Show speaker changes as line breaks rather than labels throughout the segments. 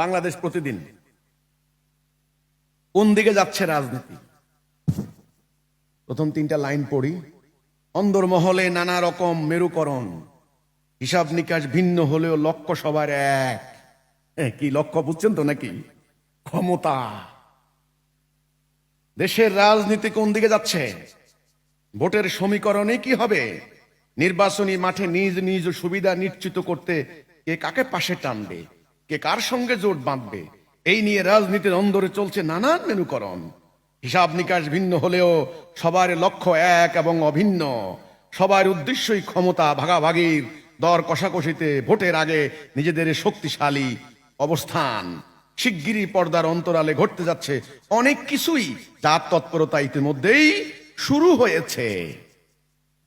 বাংলাদেশ প্রতিদিন। কোন দিকে যাচ্ছে রাজনীতি? প্রথম তিনটা লাইন পড়ি। অন্দরমহলে নানা রকম মেরুকরণ। হিসাব নিকাশ ভিন্ন হলেও লক্ষ্য সবার এক। কি লক্ষ্য বুঝছেন তো নাকি? ক্ষমতা। দেশের রাজনীতি কোন দিকে যাচ্ছে? ভোটের সমীকরণে কি হবে? নির্বাচনী মাঠে নিজ নিজ সুবিধা নিশ্চিত করতে কে কাকে পাশে টানবে? কে কার সঙ্গে জোট বাঁধবে? এই নিয়ে রাজনীতির অন্দরে চলছে নানান মেনুকরণ হিসাব নিকাশ ভিন্ন হলেও সবার লক্ষ্য এক এবং অভিন্ন। সবার উদ্দেশ্যই ক্ষমতা ভাগাভাগির, দর কষাকষিতে ভোটের আগে নিজেদের শক্তিশালী অবস্থান। শিগগিরই পর্দার অন্তরালে ঘটতে যাচ্ছে অনেক কিছুই যার তৎপরতা ইতিমধ্যেই শুরু হয়েছে।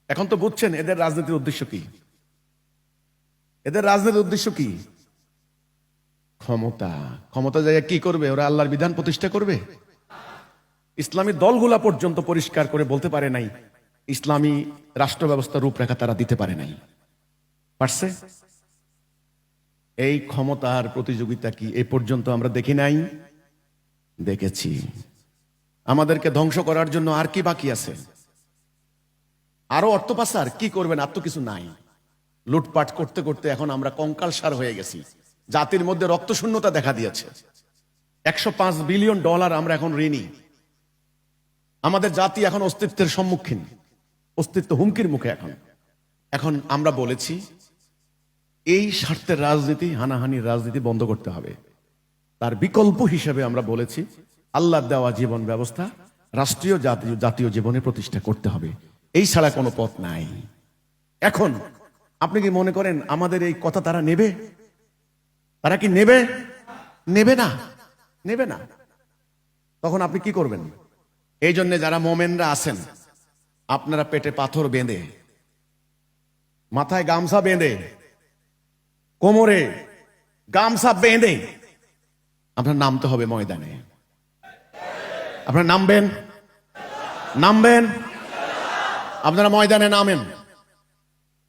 এখন তো বুঝছেন, এদের রাজনীতির উদ্দেশ্য কি? এদের রাজনীতির উদ্দেশ্য কি? ক্ষমতা। ক্ষমতা জায়গায় কি করবে? ওরা আল্লাহর বিধান প্রতিষ্ঠা করবে? ইসলামী দলগুলা পর্যন্ত পরিষ্কার করে বলতে পারে নাই, ইসলামী রাষ্ট্র ব্যবস্থার রূপরেখা তারা দিতে পারে নাই। পারছে? এই ক্ষমতার প্রতিযোগিতা কি এ পর্যন্ত আমরা দেখি নাই? দেখেছি। আমাদেরকে ধ্বংস করার জন্য আর কি বাকি আছে? আরও অর্থ পাচার? কি করবেন? আর তো কিছু নাই। লুটপাট করতে করতে এখন আমরা কঙ্কালসার হয়ে গেছি। জাতির মধ্যে রক্ত শূন্যতা দেখা দিয়েছে। একশো পাঁচ বিলিয়ন ডলার আমরা এখন ঋণী। আমাদের জাতি এখন অস্তিত্বের সম্মুখীন, অস্তিত্ব হুমকির মুখে এখন। এখন আমরা বলেছি, এই স্বার্থের রাজনীতি, হানাহানির রাজনীতি বন্ধ করতে হবে। তার বিকল্প হিসেবে আমরা বলেছি আল্লাহ দেওয়া জীবন ব্যবস্থা রাষ্ট্রীয় জাতীয় জাতীয় জীবনে প্রতিষ্ঠা করতে হবে। এই ছাড়া কোনো পথ নাই। এখন আপনি কি মনে করেন, আমাদের এই কথা তারা নেবে? তারা কি নেবে? নেবে না। নেবে না। তখন আপনি কি করবেন? এই জন্য যারা মোমেনরা আছেন, আপনারা পেটে পাথর বেঁধে, মাথায় গামছা বেঁধে, কোমরে গামছা বেঁধে, আপনার নামতে হবে ময়দানে। আপনারা নামবেন? নামবেন? আপনারা ময়দানে নামেন।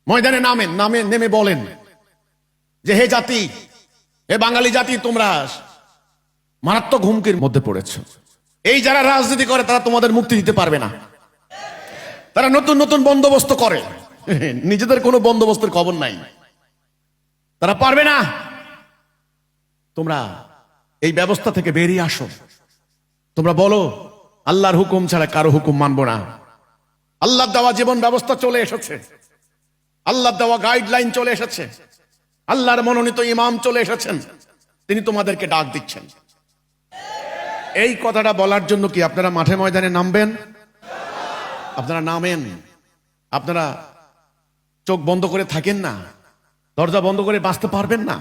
ময়দানে নামেন, নামে নেমে বলেন যে, হে জাতি হে বাঙালি জাতি, তোমরা মারাত্মক হুমকির মধ্যে পড়েছ। এই যারা রাজনীতি করে, তারা তোমাদের মুক্তি দিতে পারবে না। তারা নতুন নতুন বন্দোবস্ত করে। নিজেদের কোনো বন্দোবস্তের খবর নাই। তারা পারবে না। তোমরা এই ব্যবস্থা থেকে বেরিয়ে আসো। তোমরা বলো, আল্লাহর হুকুম ছাড়া কারও হুকুম মানব না। আল্লাহ দেওয়া জীবন ব্যবস্থা চলে এসেছে। আল্লাহ দেওয়া গাইডলাইন চলে এসেছে। আল্লাহর মনোনীত ইমাম চলে এসেছেন। তিনি তোমাদেরকে ডাক দিচ্ছেন। এই কথাটা বলার জন্য কি আপনারা মাঠে ময়দানে নামবেন? আপনারা নামেন। আপনারা চোখ বন্ধ করে থাকেন না। দরজা বন্ধ করে বাঁচতে পারবেন না।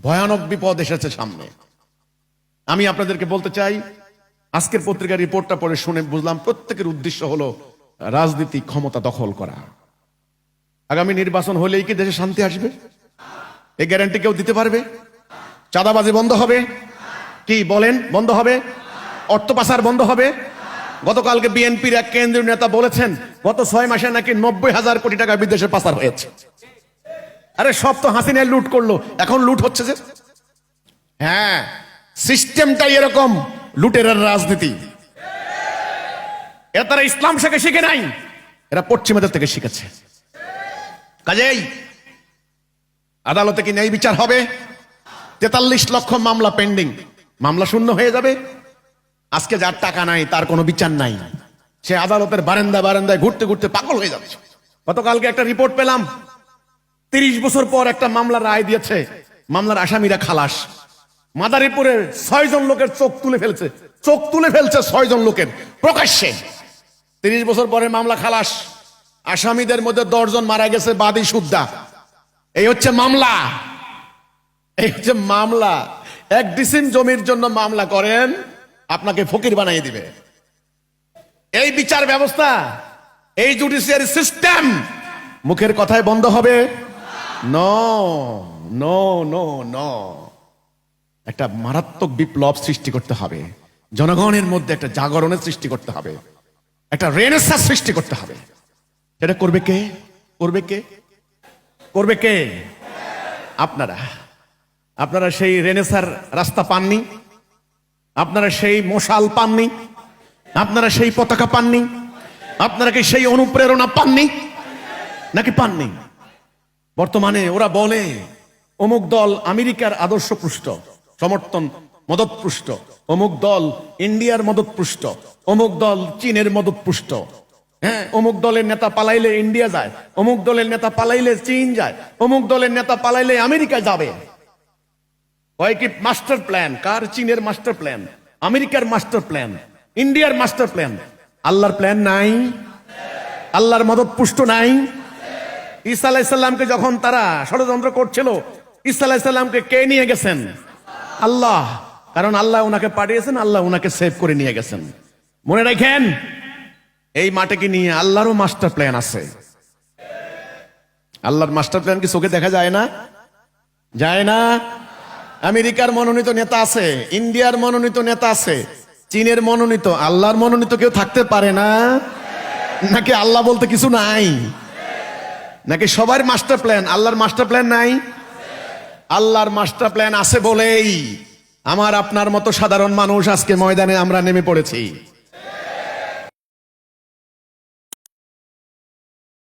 ভয়ানক বিপদ এসেছে সামনে। আমি আপনাদেরকে বলতে চাই, আজকের পত্রিকার রিপোর্টটা পড়ে শুনে বুঝলাম প্রত্যেকের উদ্দেশ্য হলো রাজনীতি, ক্ষমতা দখল করা। আগামী নির্বাচন হলেই কি দেশে শান্তি আসবে? এই গ্যারান্টি কেউ দিতে পারবে? চাঁদাবাজি বন্ধ হবে। কি বলেন? বন্ধ হবে? অর্থ পাচার বন্ধ হবে? গতকালকে বিএনপির এক কেন্দ্রীয় নেতা বলেছেন, গত ছয় মাসে নাকি নব্বই হাজার কোটি টাকা বিদেশে পাচার হয়েছে। আরে সব তো হাসিনায় লুট করল। এখন লুট হচ্ছে যে। হ্যাঁ সিস্টেমটাই এরকম লুটের রাজনীতি। এরা তারা ইসলাম শেখে শিখে নাই, এরা পশ্চিমাদের থেকে শিখেছে। কাজেই আদালতে কি ন্যায় বিচার হবে? তেতাল্লিশ লক্ষ মামলা পেন্ডিং। মামলা শূন্য হয়ে যাবে। আজকে যার টাকা নাই, তার কোনো বিচার নাই। সে আদালতের বারান্দা বারান্দায় ঘুরতে ঘুরতে পাগল হয়ে যাবে। গতকালকে একটা রিপোর্ট পেলাম। তিরিশ বছর পর একটা মামলার রায় দিয়েছে। মামলার আসামিরা খালাস। মাদারীপুরের ছয় জন লোকের চোখ তুলে ফেলছে। চোখ তুলে ফেলছে ছয় জন লোকের। প্রকাশ্যে। তিরিশ বছর পরে মামলা খালাস। আসামিদের মধ্যে দশজন মারা গেছে বাদী সুদ্দা এই হচ্ছে মামলা। এই হচ্ছে মামলা। এক ডিসিম জমির জন্য মামলা করেন, আপনাকে ফকির বানিয়ে দিবে। এই বিচার ব্যবস্থা, এই জুডিশিয়ারি সিস্টেম মুখের কথায় বন্ধ হবে? নো একটা মারাত্মক বিপ্লব সৃষ্টি করতে হবে। জনগণের মধ্যে একটা জাগরণের সৃষ্টি করতে হবে। একটা রেনেসার সৃষ্টি করতে হবে। এটা করবে কে? করবে কে? করবে কে? আপনারা। আপনারা সেই রেনেসার রাস্তা পাননি। আপনারা সেই মশাল পাননি। আপনারা সেই পতাকা পাননি। আপনারা কি সেই অনুপ্রেরণা পাননি? নাকি পাননি? বর্তমানে ওরা বলে, অমুক দল আমেরিকার আদর্শ পুষ্ট সমর্থন মদত পুষ্ট অমুক দল ইন্ডিয়ার মদত পুষ্ট অমুক দল চীনের মদত পুষ্ট হ্যাঁ অমুক দলের নেতা পালাইলে ইন্ডিয়া যায়, অমুক দলের নেতা পালাইলে চীন যায়, অমুক দলের নেতা পালাইলে আমেরিকা যাবে। Master plan? কার? চীনের মাস্টার প্ল্যান। আমেরিকার মাস্টার প্ল্যান। ইন্ডিয়ার মাস্টার প্ল্যান। আল্লাহর প্ল্যান নাই। আল্লাহর মদত পুষ্ট নাই। ঈসা আলাইসাল্লামকে যখন তারা ষড়যন্ত্র করছিল, ঈসা আলাইসাল্লামকে কে নিয়ে গেছেন? আল্লাহ। কারণ আল্লাহ ওনাকে পাঠিয়েছেন, আল্লাহ ওনাকে সেভ করে নিয়ে গেছেন। মনে রাখেন এই মাঠে নিয়ে আল্লাহরও মাস্টার প্ল্যান আছে? আল্লাহর মাস্টার প্ল্যান কি চোখে দেখা যায় না? যায় না? আমেরিকার মনোনীত নেতা আছে, ইন্ডিয়ার মনোনীত নেতা আছে, চীনের মনোনীত, আল্লাহর মনোনীত কেউ থাকতে পারে না? নাকি আল্লাহ বলতে কিছু নাই? নাকি সবার মাস্টার প্ল্যান আল্লাহর মাস্টার প্ল্যান নাই? আল্লাহর মাস্টার প্ল্যান আছে বলেই আমার আপনার মতো সাধারণ মানুষ আজকে ময়দানে আমরা নেমে পড়েছি।